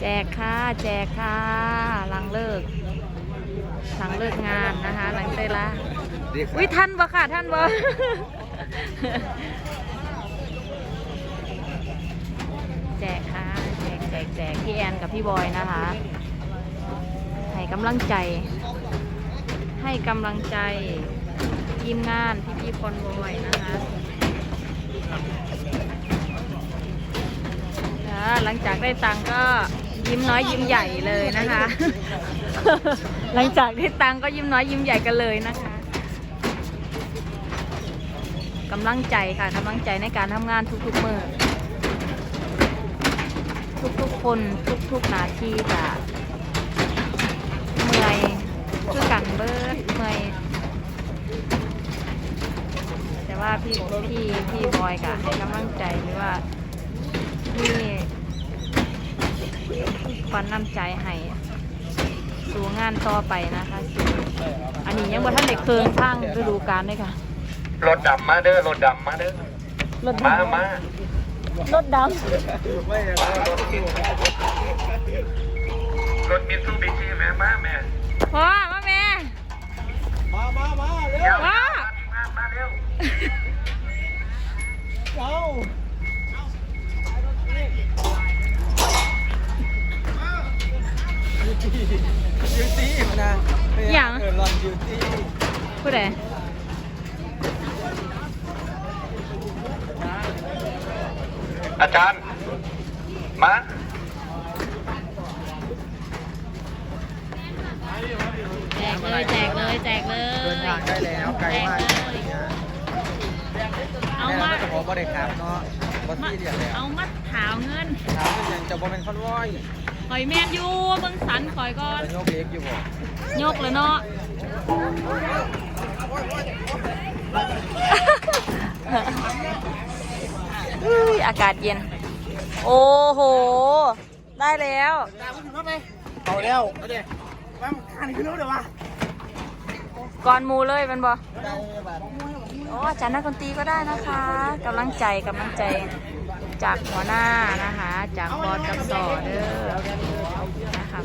แจกค่ะแจกค่ะหลังเลิกหลังเลิกงานนะคะ หลังเตยละเรียกวิท่านบ่ค่ะท่านบ่แจกค่ะแจกแจกแจกพี่แอนกับพี่บอยนะคะ ให้กำลังใจ ให้กำลังใจทีมงานพี่พี่คอนบอยนะคะค่ะหลังจากได้ตังค์ก็ ยิ้มน้อยยิ้มใหญ่เลยนะคะ หลังจากได้ตังก็ยิ้มน้อยยิ้มใหญ่กันเลยนะคะกำลังใจค่ะกำลังใจในการทำงานทุกๆมือทุกๆคนทุกๆหนาทีค่ะเมื่อยคือกันเบิดเมื่อยแต่ว่าพี่พี่พี่บอยกะให้กำลังใจหรือว่าพี่ ควันน้ำใจให้สู่งานต่อไปนะคะสู่อันนี้ยังว่าท่านได้เคืองทางฤดูกาลเลยค่ะรถดำมาเด้อรถดำมาเด้อรถมาดำมารถดรถมิตซูบิชิแม่มาแม่ำพ่อมาแม่มามามาเร็ว เดี๋ยว ว้า มามาเร็ว เอา บิวตี้นะเออรอนบิวตี้ผู้ใดอาจารย์ มา แจกเลยแจกเลยแจกเลยเดินทางได้แล้วไกลมากเอาแม่มาก็ขอบริการเนาะบอที่เรียกแล้วเอามาถาวเงินถามเป็นยังจะบ่เป็นคอนวอย ข่อยแมนอยู่เบิ่งสันข่อยก่อนจะยกเล็กอยู่บ่ยกเลยเนาะอุ้ยอากาศเย็น โอ้โห ได้แล้วเอาแล้วเอาเดี๋ยวมันขันขึ้นรถเดี๋ยววะก่อนหมูเลยแมันบอได้บัตรโอ้อาจารย์นักดนตรีก็ได้นะคะกำลังใจกำลังใจ จากหัวหน้านะคะ จากบอสกับสอเด้อนะคะ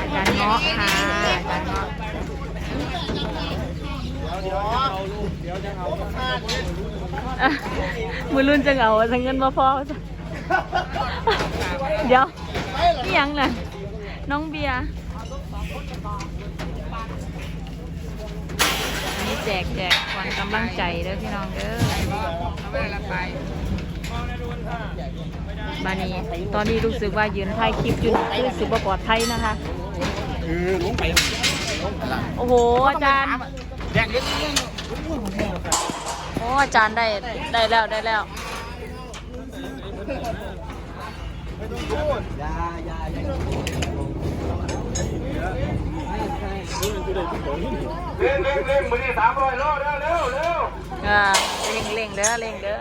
อาจารย์เงาะค่ะอาจารย์เงาะเดี๋ยวเอาลูกเดี๋ยวจะเอาลูกค้าอะมือรุ่นจะเหงาสังเงินมาพอเดี๋ยวนี่ยังน่ะน้องเบียร์ นี้แจกแจกควันกำลังใจเด้อพี่น้องเด้อบานี้ตอนนี้รู้สึกว่ายืนถ่ายคลิปอยู่นี่รู้สึกว่าปลอดภัยนะคะเออลงไปโอ้โหอาจารย์แดงเล็กโอ้อาจารย์ได้ได้แล้วได้แล้วยายายา เร่งเร่งเร่งมือนี่สามร้อยโลเร็วเร็วเร็วอ่าเล่งเล่งเด้อเล่งเด้อ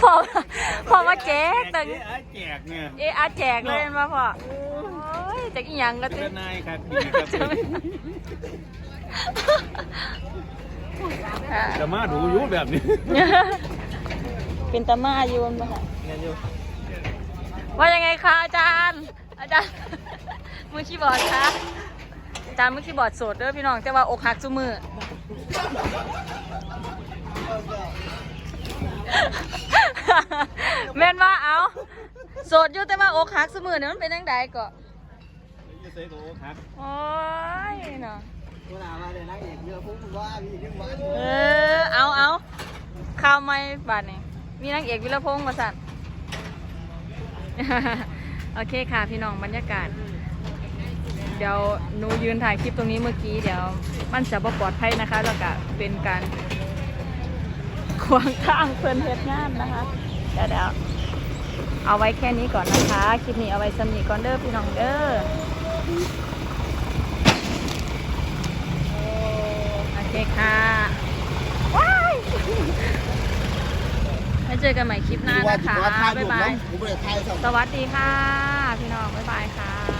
พอพอมาแจกตึงแจกเนี่ยเออาแจกเลยมาพ่อโอ้ยจากอีหยังก็ตึงนายครับจะมาดูยุ่แบบนี้ เป็นตามาอยู่บนบ้านเนี่ยอยู่ ว่ายังไงคะอาจารย์ อาจารย์ มือคีย์บอร์ดคะอาจารย์มือคีย์บอร์ดโสดเด้อพี่น้องแต่ว่าอกหักซุมือแม่นว่าเอาโสดอยู่แต่ว่าอกหักซุมือเนี่ยมันเป็นยังไงก็ยูเซโกครับโอ้ยเนาะเวลามาเลยนักเอกเรือพุ่งว่ามีขึ้นมาเออเอาเอาข่าวไม่บาดนี่มีนางเอกวิรพงศ์มาสั่น โอเคค่ะพี่น้องบรรยากาศ เดี๋ยวหนูยืนถ่ายคลิปตรงนี้เมื่อกี้เดี๋ยวมันจะบ่ปลอดภัยนะคะ แล้วก็เป็นการขวางข้างเพื่อนเฮ็ดงานนะคะเดี๋ยวเดี๋ยวเอาไว้แค่นี้ก่อนนะคะ คลิปนี้เอาไว้สำนีก่อนเด้อพี่น้องเด้อโอเคค่ะว้ายไว้ เจอกันใหม่คลิปหน้านะคะ บ๊ายบายผมไม่ได้ทายสักสวัสดีค่ะ พี่น้อง บ๊ายบายค่ะ